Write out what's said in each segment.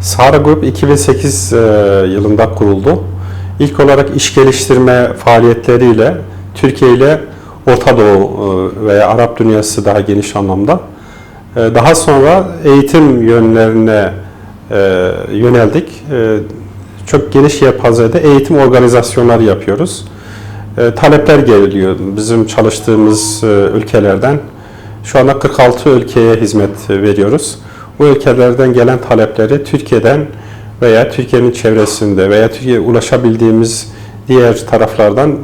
Sahara Grup 2008 e, yılında kuruldu. İlk olarak iş geliştirme faaliyetleriyle Türkiye ile Orta Doğu e, veya Arap dünyası daha geniş anlamda. E, Daha sonra eğitim yönlerine yöneldik. Çok geniş yelpazede eğitim organizasyonları yapıyoruz. Talepler geliyor bizim çalıştığımız ülkelerden. Şu anda 46 ülkeye hizmet veriyoruz. Bu ülkelerden gelen talepleri Türkiye'den veya Türkiye'nin çevresinde veya Türkiye'ye ulaşabildiğimiz diğer taraflardan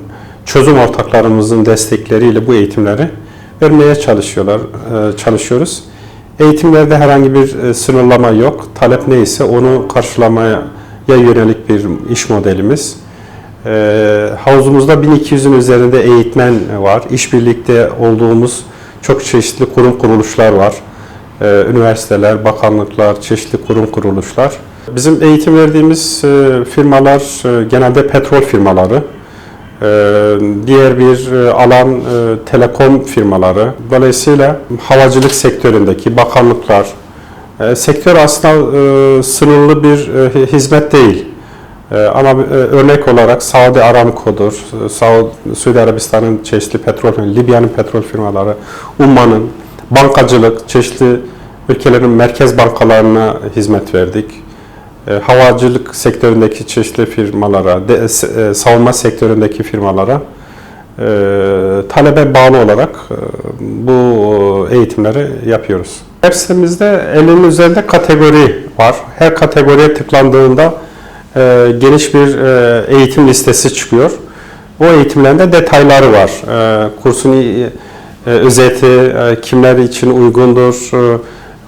çözüm ortaklarımızın destekleriyle bu eğitimleri vermeye çalışıyorlar, e, çalışıyoruz. Eğitimlerde herhangi bir e, sınırlama yok. Talep neyse onu karşılamaya yönelik bir iş modelimiz. E, havuzumuzda 1200'ün üzerinde eğitmen var. İşbirlikte olduğumuz çok çeşitli kurum kuruluşlar var. E, üniversiteler, bakanlıklar, çeşitli kurum kuruluşlar. Bizim eğitim verdiğimiz e, firmalar e, genelde petrol firmaları. E, diğer bir e, alan telekom firmaları. Dolayısıyla havacılık sektöründeki bakanlıklar, sektör aslında sınırlı bir hizmet değil. Ama örnek olarak Saudi Aramco'dur, Saudi, Arabistan'ın çeşitli petrol, Libya'nın petrol firmaları, Umman'ın bankacılık, çeşitli ülkelerin merkez bankalarına hizmet verdik. E, havacılık sektöründeki çeşitli firmalara, de, e, savunma sektöründeki firmalara e, talebe bağlı olarak e, bu eğitimleri yapıyoruz. Dersimizde 50'nin üzerinde kategori var. Her kategoriye tıklandığında e, geniş bir e, eğitim listesi çıkıyor. Bu eğitimlerin de detayları var. E, kursun e, özeti, e, kimler için uygundur, e,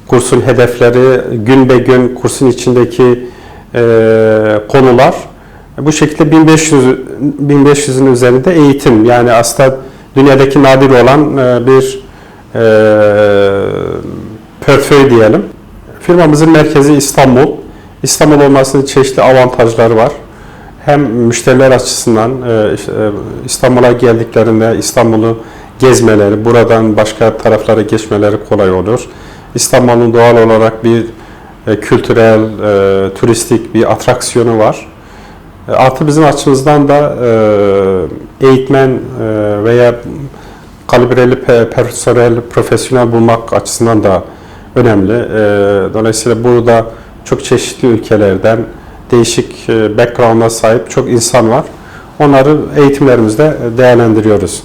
kursun hedefleri, gün be gün kursun içindeki e, konular. Bu şekilde 1500 1500'ün üzerinde eğitim yani aslında dünyadaki nadir olan e, bir e, portföy diyelim. Firmamızın merkezi İstanbul. İstanbul olmasının çeşitli avantajları var. Hem müşteriler açısından e, e, İstanbul'a geldiklerinde İstanbul'u gezmeleri, buradan başka taraflara geçmeleri kolay olur. İstanbul'un doğal olarak bir e, kültürel, e, turistik bir atraksiyonu var. E, Artı bizim açımızdan da e, eğitmen e, veya kalibreli pe- personel, profesyonel bulmak açısından da önemli. E, Dolayısıyla burada çok çeşitli ülkelerden değişik e, background'a sahip çok insan var. Onları eğitimlerimizde değerlendiriyoruz.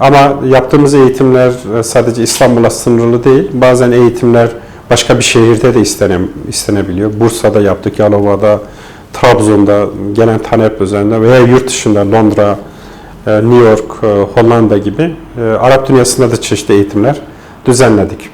Ama yaptığımız eğitimler e, sadece İstanbul'a sınırlı değil. Bazen eğitimler başka bir şehirde de istene, istenebiliyor. Bursa'da yaptık, Yalova'da, Trabzon'da, gelen talep üzerinde veya yurt dışında Londra, e, New York, e, Hollanda gibi Arap dünyasında da çeşitli eğitimler düzenledik.